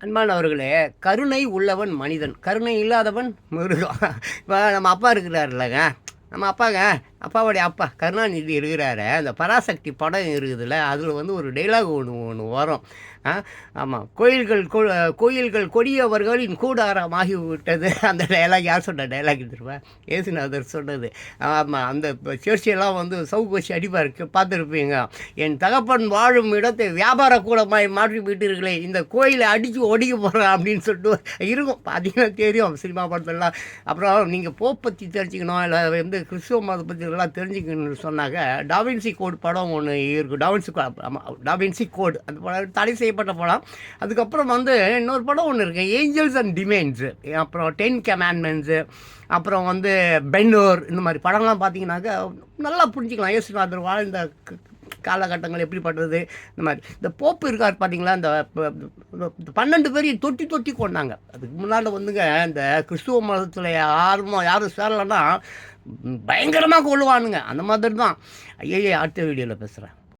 அன்பான் அவர்களே கருணை உள்ளவன் மனிதன். கருணை இல்லாதவன் மிருகம் இப்போ நம்ம அப்பா இருக்கிறாருல்லங்க. நம்ம அப்பாங்க அப்பாவுடைய அப்பா கருணாநிதி இருக்கிறாரு அந்த பராசக்தி படம் இருக்குதுல்ல அதில் வந்து ஒரு டைலாக் ஒன்று ஒன்று வரும். ஆ ஆமாம் கோயில்கள் கோயில்கள் கொடியவர்களின் கூடாரம் ஆகிவிட்டது. அந்த டைலாக் யார் சொன்ன டைலாக் இருப்பேன் ஏசுநாதர் சொன்னது. ஆமாம் அந்த சர்ச்சையெல்லாம் வந்து சவுக்கு அடிப்பா அடிப்பார் பார்த்துருப்பீங்க. என் தகப்பன் வாழும் இடத்தை வியாபார கூடமாய் மாற்றி விட்டீர்களே இந்த கோயிலை அடித்து ஒடிக்க போகிறேன் அப்படின்னு சொல்லிட்டு இருக்கும் பார்த்தீங்கன்னா தெரியும் சினிமா படத்தெல்லாம். அப்புறம் நீங்கள் போப் பற்றி தெரிஞ்சுக்கணும் இல்லை வந்து கிறிஸ்துவ மதத்தை பற்றி இதெல்லாம் தெரிஞ்சுக்கணும்னு சொன்னாக்க டாவின்சி கோட் படம் ஒன்று இருக்குது டாவின்சி ஆமாம் டாவின்சி கோட் அந்த படம் தடை செய்யப்பட்ட படம். அதுக்கப்புறம் வந்து இன்னொரு படம் ஒன்று இருக்குது ஏஞ்சல்ஸ் அண்ட் டிமேன்ஸு அப்புறம் டென் கமாண்ட்மெண்ட்ஸு அப்புறம் வந்து பென்னூர் இந்த மாதிரி படம்லாம் பார்த்தீங்கன்னாக்கா நல்லா புரிஞ்சுக்கலாம். யேசுநாதர் வாழ்ந்த காலகட்டங்கள் எப்படிப்பட்டது? இந்த மாதிரி. இந்த போப்பு இருக்கார் பார்த்தீங்களா இந்த பன்னெண்டு பேரையும் தொட்டி தொட்டி கொண்டாங்க. அதுக்கு முன்னாடி வந்துங்க இந்த கிறிஸ்துவ மதத்தில் யாரும் யாரும் சேரலைன்னா பயங்கரமாக கொள்ளுவானுங்க அந்த மாதிரி தான் ஐயையே அடுத்த வீடியோவில் பேசுகிறேன்